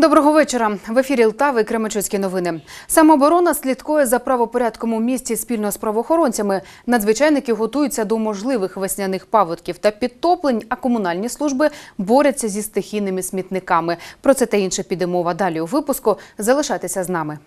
Доброго вечора. В ефірі Лтави Кременчуцькі новини. Самооборона слідкує за правопорядком у місті спільно з правоохоронцями. Надзвичайники готуються до можливих весняних паводків та підтоплень, а комунальні служби борються зі стихійними смітниками. Про це та інше піде мова далі у випуску. Залишайтеся з нами.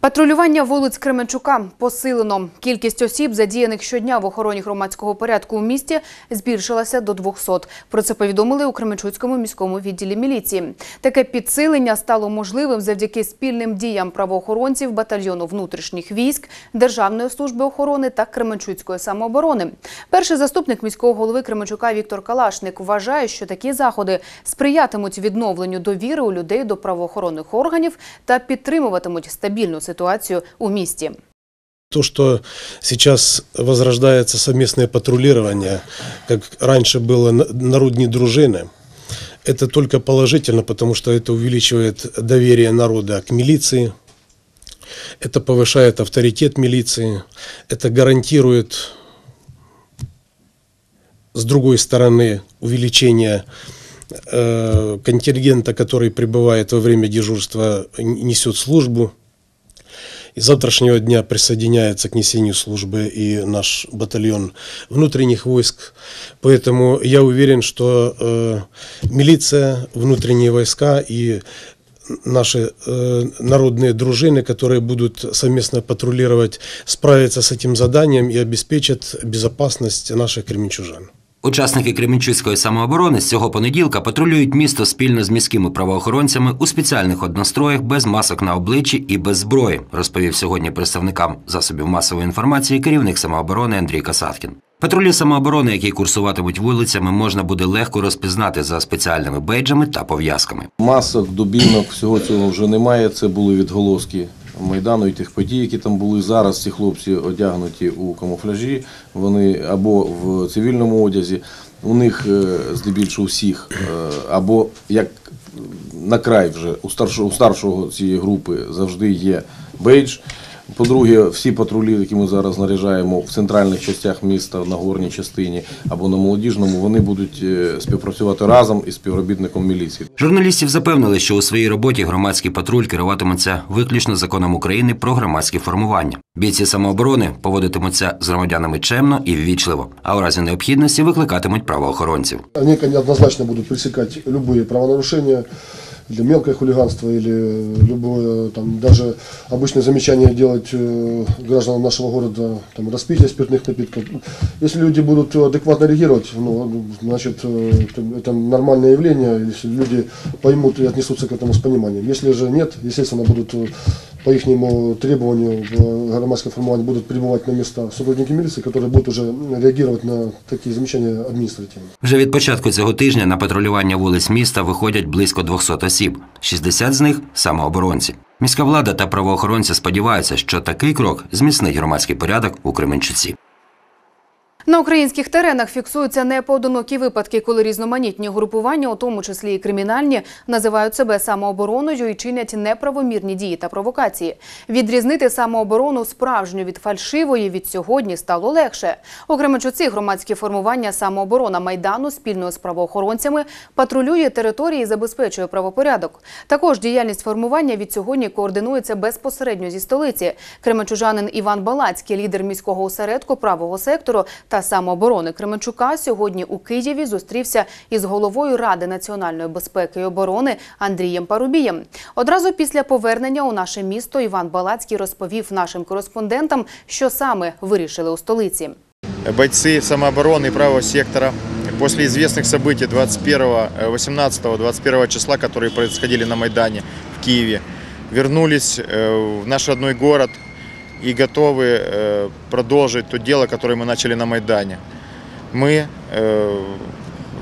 Патрулювання вулиць Кременчука посилено. Кількість осіб, задіяних щодня в охороні громадського порядку у місті, збільшилася до 200. Про це повідомили у Кременчуцькому міському відділі міліції. Таке підсилення стало можливим завдяки спільним діям правоохоронців батальйону внутрішніх військ, Державної служби охорони та Кременчуцької самооборони. Перший заступник міського голови Кременчука Віктор Калашник вважає, що такі заходи сприятимуть відновленню довіри у людей до правоохоронних органів та підтримуватимуть стабільну ситуацию у місті. То, что сейчас возрождается совместное патрулирование, как раньше было на- народные дружины, это только положительно, потому что это увеличивает доверие народа к милиции, это повышает авторитет милиции, это гарантирует, с другой стороны, увеличение э, контингента, который пребывает во время дежурства, н- несет службу. И с завтрашнего дня присоединяется к несению службы и наш батальон внутренних войск. Поэтому я уверен, что э, милиция, внутренние войска и наши э, народные дружины, которые будут совместно патрулировать, справятся с этим заданием и обеспечат безопасность наших кременчужан. Учасники Кременчуцької самооборони з цього понеділка патрулюють місто спільно з міськими правоохоронцями у спеціальних одностроях без масок на обличчі і без зброї, розповів сьогодні представникам засобів масової інформації керівник самооборони Андрій Касаткін. Патрулі самооборони, які курсуватимуть вулицями, можна буде легко розпізнати за спеціальними бейджами та пов'язками. Масок, дубінок, всього цього вже немає. Це були відголоски Майдану і тих подій, які там були. Зараз ці хлопці одягнуті у камуфляжі, вони або в цивільному одязі, у них е, здебільшого всіх, е, або як на край вже у старшого, у старшого цієї групи завжди є бейдж. По-друге, всі патрулі, які ми зараз наряжаємо в центральних частях міста, на горній частині або на молодіжному, вони будуть е, співпрацювати разом із співробітником міліції. Журналістів запевнили, що у своїй роботі громадський патруль керуватиметься виключно законом України про громадські формування. Бійці самооборони поводитимуться з громадянами чемно і ввічливо, а у разі необхідності викликатимуть правоохоронців. Они однозначно будут пресекать любые правонарушения, или мелкое хулиганство, или любое, там, даже обычное замечание делать э, гражданам нашего города, там, распитие спиртных напитков. Если люди будут адекватно реагировать, ну, значит, э, это- это нормальное явление, если люди поймут и отнесутся к этому с пониманием. Если же нет, естественно, будут э, по їхньому требованию в громадское формирование будут прибывать на места сотрудники милиции, которые будут уже реагировать на такі замечания адміністративні. Вже від початку цього тижня на патрулювання вулиць міста виходять близько 200 осіб. 60 з них самооборонці. Міська влада та правоохоронці сподіваються, що такий крок зміцнить громадський порядок у Кременчуці. На українських теренах фіксуються непоодинокі випадки, коли різноманітні групування, у тому числі і кримінальні, називають себе самообороною і чинять неправомірні дії та провокації. Відрізнити самооборону справжню від фальшивої від сьогодні стало легше. У Кременчуці громадські формування самооборона майдану спільно з правоохоронцями патрулює території і забезпечує правопорядок. Також діяльність формування від сьогодні координується безпосередньо зі столиці. Кременчужанин Іван Балацький, лідер міського осередку правого сектору та самооборони Кременчука, сьогодні у Києві зустрівся із головою Ради національної безпеки і оборони Андрієм Парубієм. Одразу після повернення у наше місто Іван Балацький розповів нашим кореспондентам, що саме вирішили у столиці. бойцы самообороны и правого сектора после известных событий 21, 18-21 числа, которые происходили на Майдане в Киеве, вернулись э, в наш родной город и готовы э, продолжить то дело, которое мы начали на Майдане. Мы э,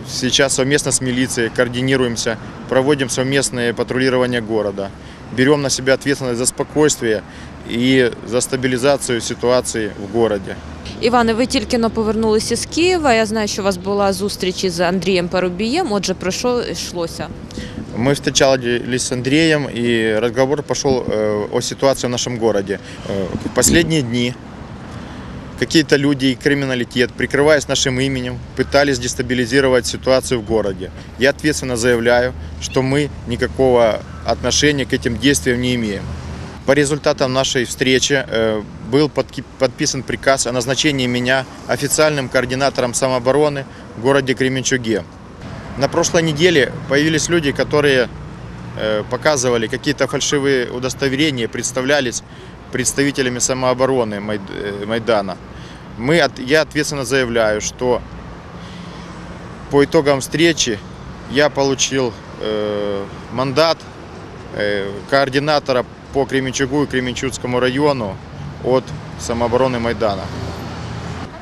сейчас совместно с милицией координируемся, проводим совместное патрулирование города, берем на себя ответственность за спокойствие и за стабилизацию ситуации в городе. Іване, ви тільки но повернулися з Києва. Я знаю, що у вас була зустріч із Андрієм Парубієм. Отже, про що йшлося? Мы встречались с Андреем, и разговор пошел э, о ситуации в нашем городе. Э, В последние дни какие-то люди и криминалитет, прикрываясь нашим именем, пытались дестабилизировать ситуацию в городе. Я ответственно заявляю, что мы никакого отношения к этим действиям не имеем. По результатам нашей встречи э, был подписан приказ о назначении меня официальным координатором самообороны в городе Кременчуге. На прошлой неделе появились люди, которые э, показывали какие-то фальшивые удостоверения, представлялись представителями самообороны э, Майдана. Мы, я ответственно заявляю, что по итогам встречи я получил э, мандат э, координатора по Кременчугу и Кременчугскому району от самообороны Майдана.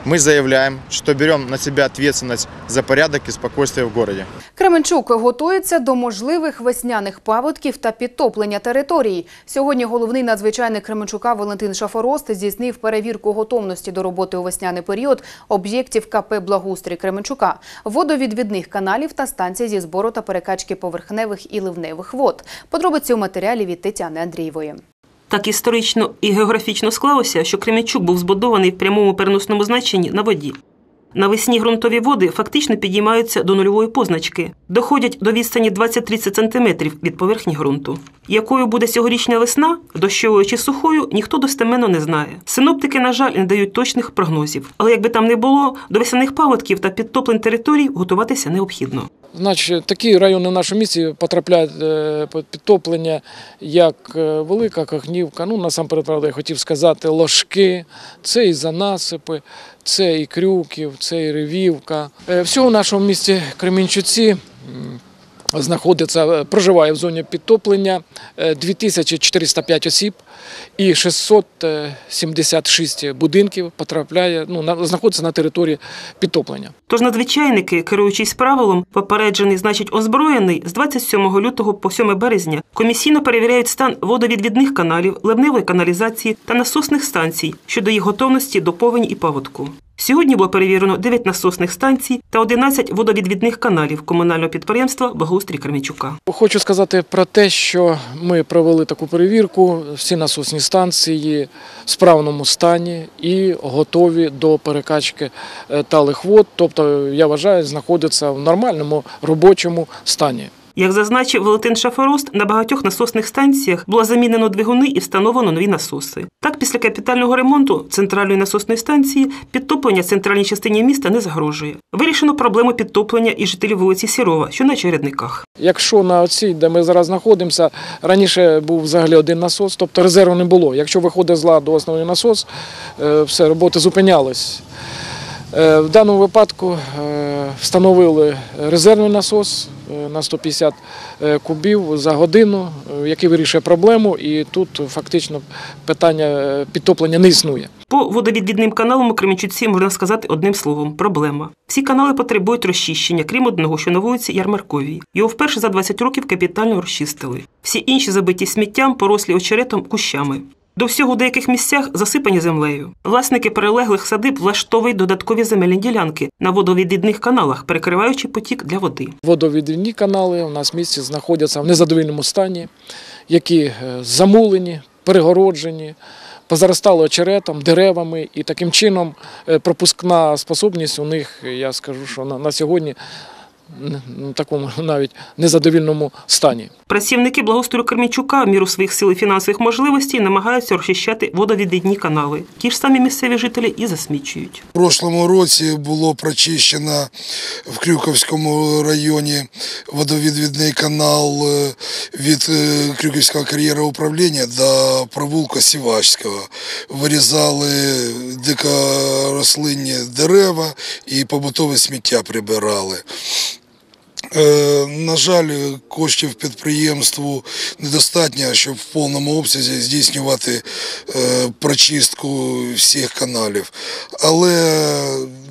Мы заявляем, что берем на себя ответственность за порядок и спокойствие в городе. Кременчук готується до можливих весняних паводків та підтоплення територій. Сьогодні головний надзвичайник Кременчука Валентин Шафорост здійснив перевірку готовності до роботи у весняний період об'єктів КП «Благоустрій» Кременчука, водовідвідних каналів та станцій зі збору та перекачки поверхневих і ливневих вод. Подробиці у матеріалі від Тетяни Андрієвої. Так історично і географічно склалося, що Кременчук був збудований в прямому переносному значенні на воді. Навесні ґрунтові води фактично підіймаються до нульової позначки, доходять до відстані 20-30 см від поверхні ґрунту. Якою буде цьогорічня весна, дощовою чи сухою, ніхто достеменно не знає. Синоптики, на жаль, не дають точних прогнозів. Але якби там не було, до весняних паводків та підтоплень територій готуватися необхідно. Значить, такі райони в нашому місті потрапляють е, під підтоплення, як е, Велика Кахнівка, ну насамперед, правда, я хотів сказати, Ложки, це і Занасипи, це і Крюків, це і Ревівка. Е, Всього в нашому місті Кремінчуці знаходиться, е, проживає в зоні підтоплення е, 2405 осіб і 676 будинків потрапляє, ну, на- знаходиться на території підтоплення. Тож надзвичайники, керуючись правилом, попереджений, значить озброєний, з 27 лютого по 7 березня комісійно перевіряють стан водовідвідних каналів, ливневої каналізації та насосних станцій щодо їх готовності до повені і паводку. Сьогодні було перевірено 9 насосних станцій та 11 водовідвідних каналів комунального підприємства Благоустрій Кременчука. Хочу сказати про те, що ми провели таку перевірку. Всі насосні станції в справному стані і готові до перекачки е, талих вод. Тобто, я вважаю, знаходяться в нормальному робочому стані. Як зазначив Валентин Шафорост, на багатьох насосних станціях було замінено двигуни і встановлено нові насоси. Так, після капітального ремонту центральної насосної станції підтоплення центральній частині міста не загрожує. Вирішено проблему підтоплення і жителів вулиці Сірова, що на чередниках. Якщо на оцій, де ми зараз знаходимося, раніше був взагалі один насос, тобто резерву не було. Якщо виходить з ладу основний насос, е, все, роботи зупинялись. Е, В даному випадку е, встановили резервний насос на 150 е, кубів за годину, е, який вирішує проблему, і тут фактично питання е, підтоплення не існує. По водовідвідним каналам у Кременчуці можна сказати одним словом проблема. Всі канали потребують розчищення, крім одного, що на вулиці Ярмарковій. Його вперше за 20 років капітально розчистили. Всі інші забиті сміттям, порослі очеретом, кущами. До всього в деяких місцях засипані землею. Власники перелеглих садиб влаштовують додаткові земельні ділянки на водовідвідних каналах, перекриваючи потік для води. Водовідвідні канали у нас в місті знаходяться в незадовільному стані, які е, замулені, перегороджені, позаростали очеретом, деревами, і таким чином е, пропускна способність у них, я скажу, що на, на сьогодні такому навіть незадовільному стані. Працівники благоустрою Кременчука в міру своїх сил і фінансових можливостей намагаються розчищати водовідвідні канали. Ті ж самі місцеві жителі і засмічують. В прошлому році було прочищено в Крюковському районі водовідвідний канал е, від е, Крюківського кар'єру управління до провулка Сівачського. Вирізали дикорослинні дерева і побутове сміття прибирали. Е, На жаль, коштів підприємству недостатньо, щоб в повному обсязі здійснювати е, прочистку всіх каналів. Але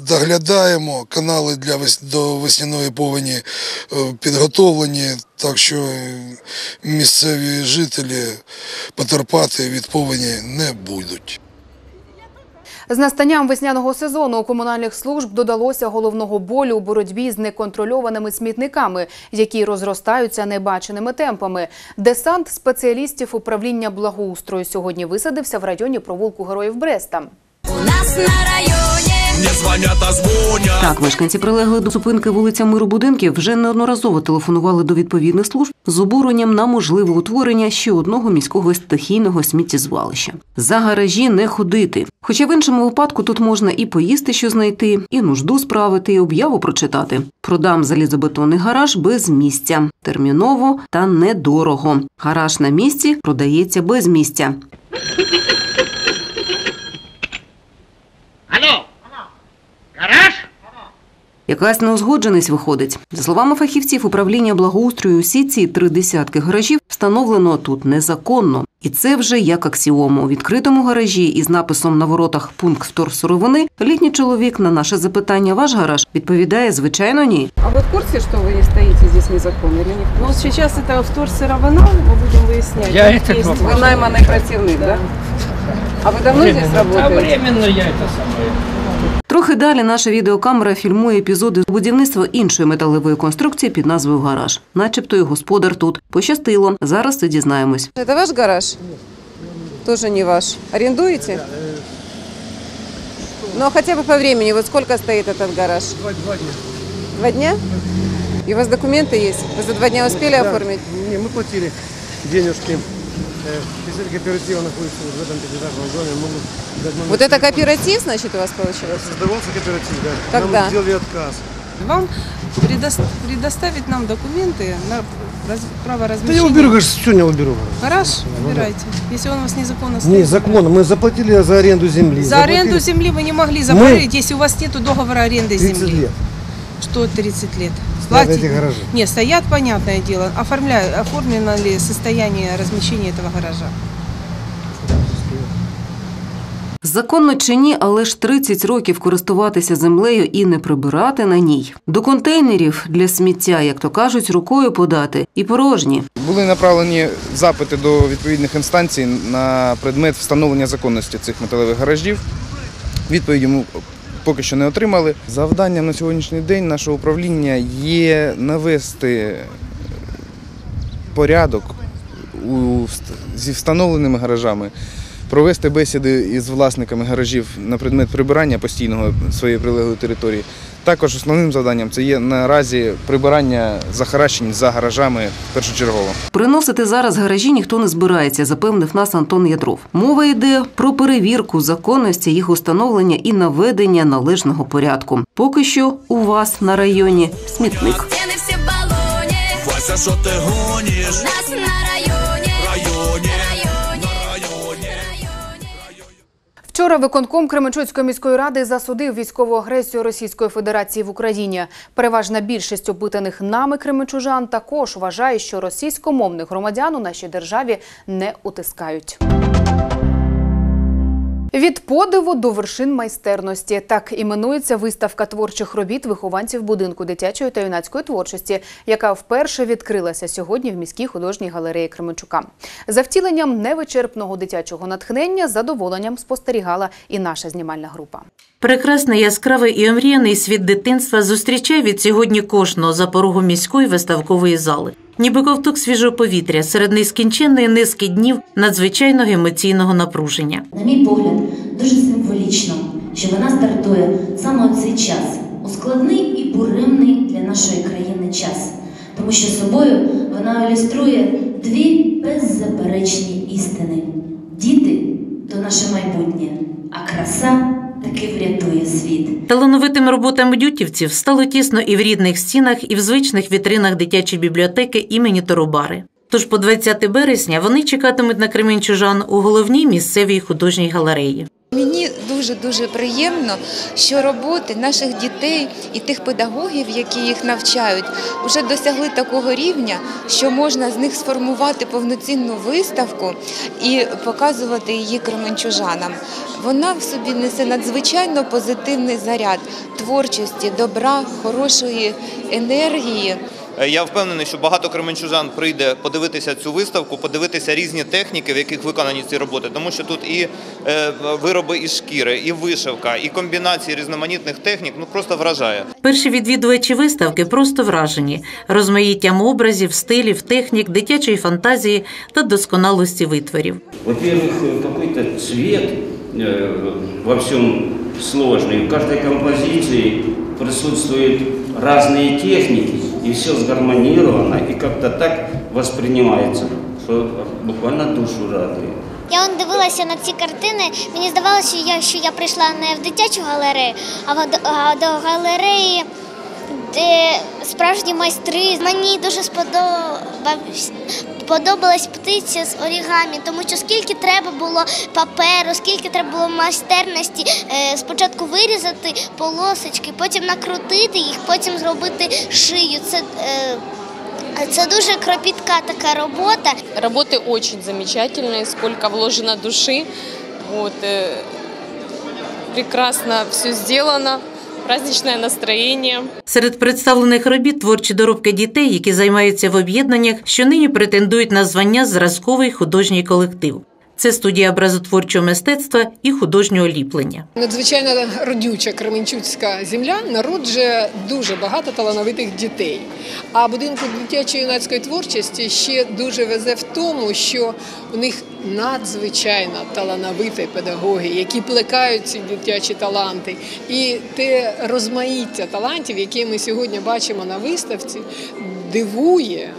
доглядаємо, канали для до весняної повені е, підготовлені, так що місцеві жителі потерпати від повені не будуть. З настанням весняного сезону у комунальних служб додалося головного болю у боротьбі з неконтрольованими смітниками, які розростаються небаченими темпами. Десант спеціалістів управління благоустрою сьогодні висадився в районі провулку Героїв Бреста. У нас на районе. Мне звонят, а звонят. Так, мешканці прилегли до зупинки вулиця Миру будинків вже неодноразово телефонували до відповідних служб з обуренням на можливе утворення ще одного міського стихійного сміттєзвалища. За гаражі не ходити. Хоча в іншому випадку тут можна і поїсти, що знайти, і нужду справити, і об'яву прочитати. Продам залізобетонний гараж без місця, терміново та недорого. Гараж на місці продається без місця. Якась неузгодженість виходить. За словами фахівців управління благоустрою, усі ці три десятки гаражів встановлено тут незаконно. І це вже як аксіому. У відкритому гаражі із написом на воротах пункт вторсировини літній чоловік на наше запитання ваш гараж відповідає звичайно ні. А вы в курсе, что вы не стоите здесь незаконно или нет? Ну, вот сейчас это вторсыровина, мы будем выяснять. Я Есть- этот вопрос- Вы найманный противник, да? А вы давно здесь А работаете? временно я это самое. Трохи далі наша відеокамера фільмує епізоди будівництва іншої металевої конструкції під назвою гараж. Начебто і господар тут. Пощастило. Зараз це дізнаємось. Это ваш гараж? Тоже не ваш. Арендуете? Ну, а хотя бы по времени, вот сколько стоит этот гараж? Два, два дня. Два дня? И у вас документы есть? Вы за два дня успели Да. оформить? Не, мы платили денежки. Э, Если кооператива находится вот в этом пятиэтажном доме, могут дать Вот это кооператив, значит, у вас получается? Создавался кооператив, да. Когда? Нам сделали отказ. Вам предос- предоставить нам документы на раз- право Да размещения. я уберу, конечно, сегодня уберу. Гараж убирайте, если он у вас незаконно Не, стоит. законно. Мы заплатили за аренду земли. За аренду земли вы не могли забрать, если у вас нет договора аренды 30 земли. лет. Что 30 лет? Стоят эти гаражи. Нет, стоят, понятное дело. Оформляю, оформлено ли состояние размещения этого гаража? Законно чи ні, але ж 30 років користуватися землею і не прибирати на ній. До контейнерів для сміття, як то кажуть, рукою подати і порожні. Були направлені запити до відповідних інстанцій на предмет встановлення законності цих металевих гаражів. Відповіді ми поки що не отримали. Завданням на сьогоднішній день нашого управління є навести порядок зі встановленими гаражами, провести бесіди із власниками гаражів на предмет прибирання постійного своєї прилеглої території. Також основним завданням це є наразі прибирання захаращень за гаражами першочергово. Приносити зараз гаражі ніхто не збирається, запевнив нас Антон Ядров. Мова йде про перевірку законності їх установлення і наведення належного порядку. Поки що у вас на районі смітник. Вася, что ты гонишь? Вчора виконком Кременчуцької міської ради засудив військову агресію Російської Федерації в Україні. Переважна більшість опитаних нами кременчужан також вважає, що російськомовних громадян у нашій державі не утискають. Від подиву до вершин майстерності так іменується виставка творчих робіт вихованців будинку дитячої та юнацької творчості, яка вперше відкрилася сьогодні в міській художній галереї Кременчука. За втіленням невичерпного дитячого натхнення задоволенням спостерігала і наша знімальна група. Прекрасний, яскравий і омріяний світ дитинства зустрічає від сьогодні кожного за порогом міської виставкової зали. Ніби ковток свіжого повітря серед нескінченної низки днів надзвичайного емоційного напруження. На мій погляд, дуже символічно, що вона стартує саме у цей час, у складний і буремний для нашої країни час, тому що собою вона ілюструє дві беззаперечні істини: діти то наше майбутнє, а краса таки врятує світ. Талановитим роботам дютівців стало тісно і в рідних стінах, і в звичних вітринах дитячої бібліотеки імені Торобари. Тож по 20 березня вони чекатимуть на кремінчужан у головній місцевій художній галереї. Мені дуже дуже приємно, що роботи наших дітей і тих педагогів, які їх навчають, вже досягли такого рівня, що можна з них сформувати повноцінну виставку і показувати її кременчужанам. Вона в собі несе надзвичайно позитивний заряд творчості, добра, хорошої енергії. Е, Я впевнений, що багато кременчужан прийде подивитися цю виставку, подивитися різні техніки, в яких виконані ці роботи, тому що тут і е, вироби із шкіри, і вишивка, і комбінації різноманітних технік ну просто вражає. Перші відвідувачі виставки просто вражені розмаїттям образів, стилів, технік, дитячої фантазії та досконалості витворів. Во-первых, какой-то цвет э, во всем сложный. В каждой композиции присутствуют разные техники, и все сгармонировано, и как-то так воспринимается, что буквально душу радует. Я он дивилася на ці картини. Мені здавалося, що я, що я прийшла не в дитячу галерею, а до галереї, де справжні майстри. Мені дуже сподобався Подобалась птиця з орігамі, тому що скільки треба було паперу, скільки треба було майстерності, е, спочатку вирізати полосочки, потім накрутити їх, потім зробити шию. Це, е, це дуже кропітка така робота. Работы очень замечательные, сколько вложено души. Вот, э, прекрасно все сделано, праздничное настроение. Серед представлених робіт творчі доробки дітей, які займаються в об'єднаннях, що нині претендують на звання зразковий художній колектив. Це студія образотворчого мистецтва і художнього ліплення. Надзвичайно родюча Кременчуцька земля народжує дуже багато талановитих дітей. А будинку дитячої юнацької творчості ще дуже везе в тому, що у них надзвичайно талановиті педагоги, які плекають ці дитячі таланти. І те розмаїття талантів, які ми сьогодні бачимо на виставці, дивує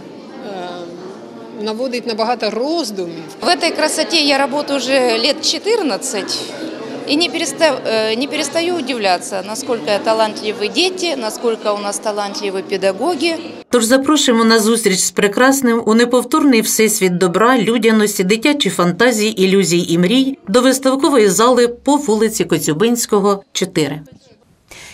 е, Наводить на багато роздумів. В этой красоте я работаю уже лет 14 и не перестаю, не перестаю удивляться, насколько талантливы дети, насколько у нас талантливы педагоги. Тож запрошуємо на зустріч з прекрасним у неповторний всесвіт добра, людяності, дитячі фантазії, ілюзій і мрій до виставкової зали по вулиці Коцюбинського, 4.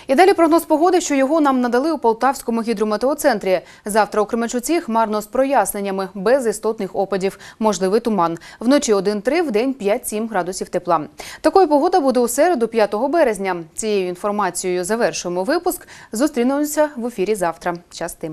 І далі прогноз погоди, що його нам надали у Полтавському гідрометеоцентрі. Завтра у Кременчуці хмарно з проясненнями, без істотних опадів. Можливий туман. Вночі 1-3, день 5-7 градусів тепла. Такою погода буде у середу 5 березня. Цією інформацією завершуємо випуск. Зустрінемося в ефірі завтра. Щасти.